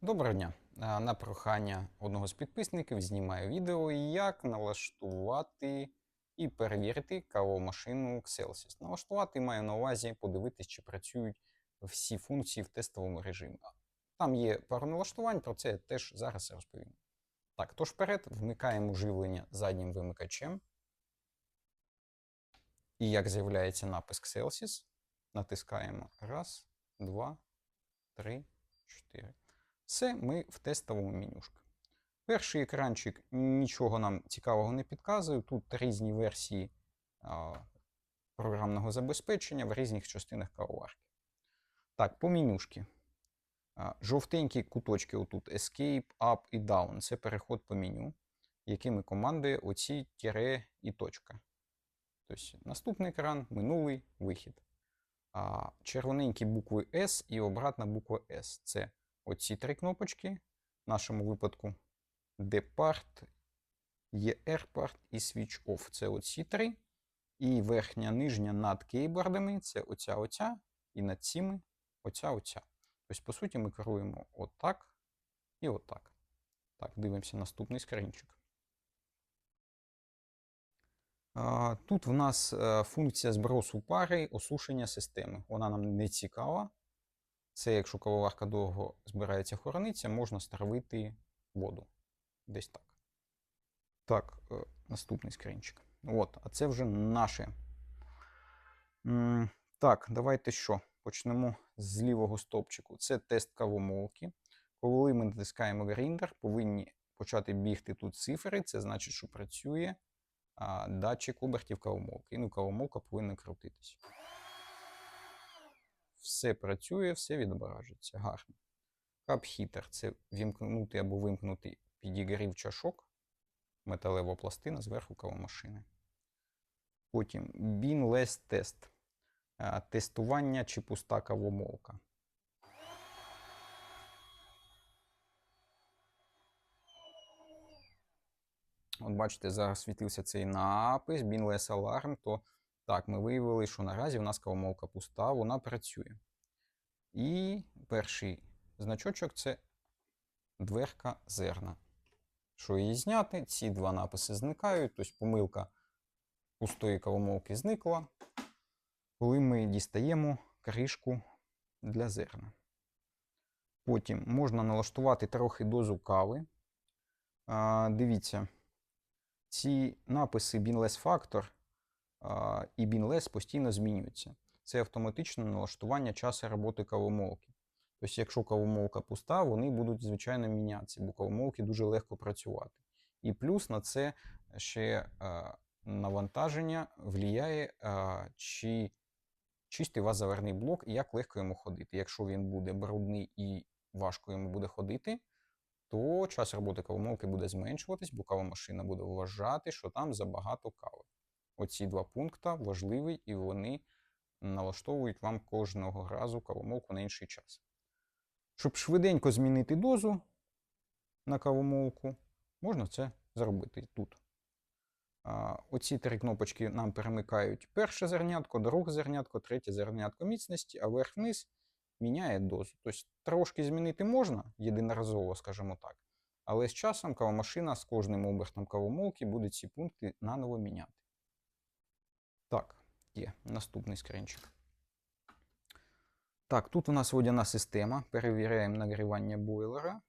Доброго дня. На прохання одного з підписників знімаю відео, як налаштувати і перевірити кавомашину Xelsys. Налаштувати маю на увазі подивитись, чи працюють всі функції в тестовому режимі. Там є пару налаштувань, про це я теж зараз розповім. Так, тож вперед, вмикаємо живлення заднім вимикачем. І як з'являється напис Xelsys, натискаємо раз, два, три, чотири. Все ми в тестовому менюшку. Перший екранчик нічого нам цікавого не підказує. Тут різні версії а, програмного забезпечення в різних частинах кавоварки. Так, по менюшки. А, жовтенькі куточки, отут Escape, Up і Down це переход по меню, якими командує оці тіре і точка. Тобто наступний екран, минулий вихід. А, червоненькі букви S і обратна буква S. Це оці три кнопочки. В нашому випадку Depart, ER-Part і Switch Off. Це оці три. І верхня, нижня над кейбордами це оця оця, і над цими оця оця. Тобто, по суті, ми керуємо отак і отак. Так, дивимося наступний скринчик. Тут в нас е, функція збросу пари осушення системи. Вона нам не цікава. Це якщо кавоварка довго збирається хорониться, можна стравити воду. Десь так. Так, е, наступний скринчик. От, а це вже наше. Так, давайте що? Почнемо з лівого стопчику. Це тест кавомолки. Коли ми натискаємо гріндер, повинні почати бігти тут цифри. Це значить, що працює а, датчик обертів кавомолки. Ну, кавомолка повинна крутитись. Все працює, все відображується. Гарно. Кап-хітер це вімкнути або вимкнути підігрів чашок, металева пластина зверху кавомашини. Потім Beanless тест. Тестування чи пуста кавомолка. От бачите, зараз світився цей напис Beanless Alarm, то так, ми виявили, що наразі в нас кавомолка пуста, вона працює. І перший значочок це дверка зерна. Що її зняти, ці два написи зникають, тобто помилка пустої кавомолки зникла, коли ми дістаємо кришку для зерна. Потім можна налаштувати трохи дозу кави. А, дивіться, ці написи Beanless Factor і Beanless постійно змінюються. Це автоматичне налаштування часу роботи кавомолки. Тобто, якщо кавомолка пуста, вони будуть звичайно мінятися, бо кавомолки дуже легко працювати. І плюс на це ще навантаження впливає, чи чистий вас заварний блок і як легко йому ходити. Якщо він буде брудний і важко йому буде ходити, то час роботи кавомолки буде зменшуватись, бо кавомашина буде вважати, що там забагато кави. Оці два пункти важливі і вони налаштовують вам кожного разу кавомолку на інший час. Щоб швиденько змінити дозу на кавомолку, можна це зробити тут. Оці три кнопочки нам перемикають перше зернятко, друге зернятко, третє зернятко міцності, а вверх-вниз міняє дозу. Тобто трошки змінити можна єдиноразово, скажімо так. Але з часом кавомашина з кожним обертом кавомолки буде ці пункти наново міняти. Так, є наступний скринчик. Так, тут у нас водяна система. Перевіряємо нагрівання бойлера.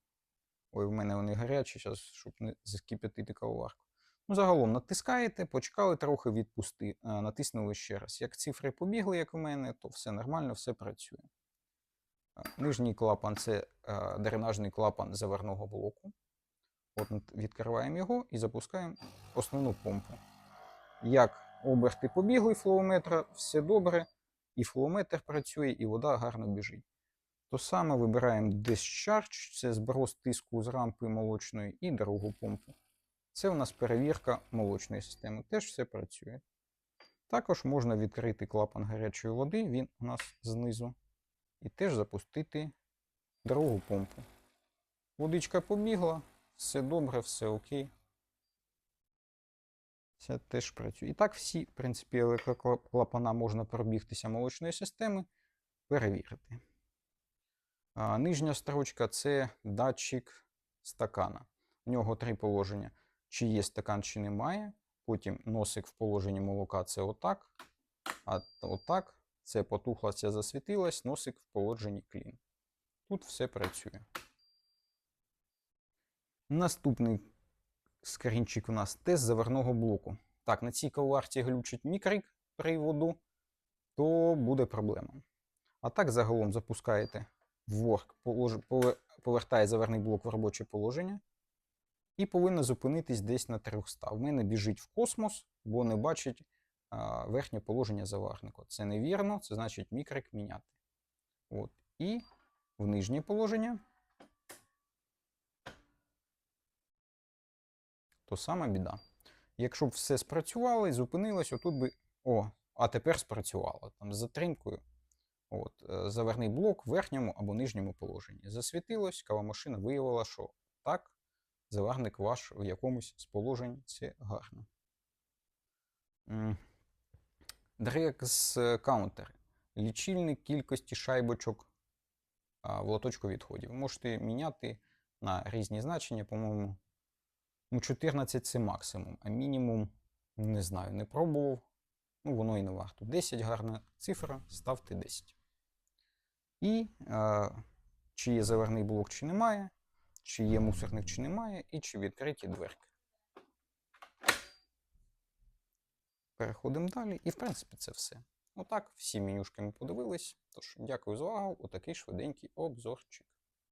Ой, в мене вони гарячі, зараз, щоб не закип'ятити кавоварку. Ну, загалом натискаєте, почекали трохи відпусти, натиснули ще раз. Як цифри побігли, як у мене, то все нормально, все працює. Нижній клапан це а, дренажний клапан заварного блоку. От відкриваємо його і запускаємо основну помпу. Як оберти побігли флоуметра, все добре, і флоуметр працює, і вода гарно біжить. То саме вибираємо Discharge, це зброс тиску з рампи молочної, і другу помпу. Це у нас перевірка молочної системи. Теж все працює. Також можна відкрити клапан гарячої води, він у нас знизу. І теж запустити другу помпу. Водичка побігла, все добре, все окей. Це теж працює. І так всі, в принципі, електроклапана можна пробігтися молочної системи, перевірити. А, нижня строчка це датчик стакана. У нього три положення: чи є стакан, чи немає. Потім носик в положенні молока це отак. А отак це потухло, це засвітилось, носик в положенні клін. Тут все працює. Наступний скрінчик у нас тест заварного блоку. Так, на цій кавоварці глючить мікрик приводу, то буде проблема. А так загалом запускаєте в Work, повертає заварний блок в робоче положення і повинно зупинитись десь на 300. В мене біжить в космос, бо не бачить верхнє положення заварнику. Це невірно, це значить мікрик міняти. От. І в нижнє положення. То сама біда. Якщо б все спрацювало і зупинилось, отут би. О, а тепер спрацювало. Там з затримкою. От, е, заварний блок в верхньому або нижньому положенні. Засвітилось, кавомашина виявила, що так, заварник ваш в якомусь з положень це гарно. Дрекс каунтер. Лічильник кількості шайбочок в лоточку відходів. Можете міняти на різні значення, по-моєму. Ну, 14 це максимум, а мінімум, не знаю, не пробував. Ну, воно і не варто. 10 гарна цифра, ставте 10. І е, чи є заварний блок, чи немає, чи є мусорник, чи немає, і чи відкриті дверки. Переходимо далі. І, в принципі, це все. Отак, всі менюшки ми подивились. Тож, дякую за увагу. Отакий швиденький обзорчик.